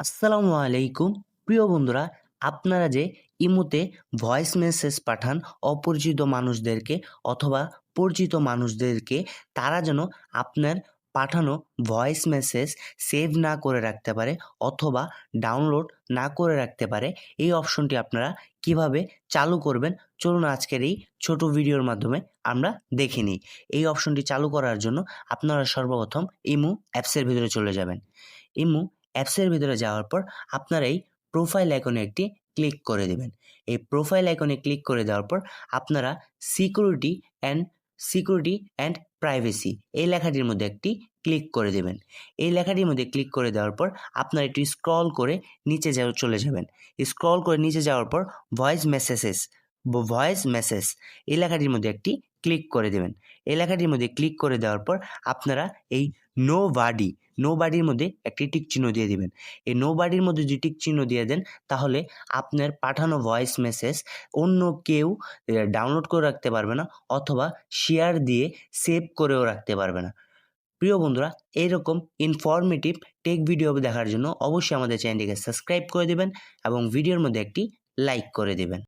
আসসালামু আলাইকুম। প্রিয় বন্ধুরা, আপনারা যে ইমোতে ভয়েস মেসেজ পাঠান অপরিচিত মানুষদেরকে অথবা পরিচিত মানুষদেরকে, তারা যেন আপনার পাঠানো ভয়েস মেসেজ সেভ না করে রাখতে পারে অথবা ডাউনলোড না করে রাখতে পারে, এই অপশনটি আপনারা কীভাবে চালু করবেন? চলুন আজকের এই ছোট ভিডিওর মাধ্যমে আমরা দেখে নিই। এই অপশনটি চালু করার জন্য আপনারা সর্বপ্রথম ইমু অ্যাপসের ভিতরে চলে যাবেন। ইমু অ্যাপসের ভিতরে যাওয়ার পর আপনারা এই প্রোফাইল আইকনে একটি ক্লিক করে দেবেন। এই প্রোফাইল আইকনে ক্লিক করে দেওয়ার পর আপনারা security and security and privacy এই লেখাটির মধ্যে একটি ক্লিক করে দেবেন। এই লেখাটির মধ্যে ক্লিক করে দেওয়ার পর আপনারা একটু স্ক্রল করে নিচে চলে যাবেন। স্ক্রল করে নিচে যাওয়ার পর ভয়েস মেসেজেস ভয়েস মেসেজ এই লেখাটির মধ্যে একটি ক্লিক করে দেবেন। এই লেখাটির মধ্যে ক্লিক করে দেওয়ার পর আপনারা এই নো বাডি নো বাডির মধ্যে একটি টিক চিহ্ন দিয়ে দিবেন। এই নো বাডির মধ্যে যদি টিক চিহ্ন দিয়ে দেন, তাহলে আপনার পাঠানো ভয়েস মেসেজ অন্য কেউ ডাউনলোড করে রাখতে পারবে না অথবা শেয়ার দিয়ে সেভ করেও রাখতে পারবে না। প্রিয় বন্ধুরা এইরকম ইনফরমেটিভ টেক ভিডিও দেখার জন্য অবশ্যই আমাদের চ্যানেলটিকে সাবস্ক্রাইব করে দেবেন এবং ভিডিওর মধ্যে একটি লাইক করে দেবেন।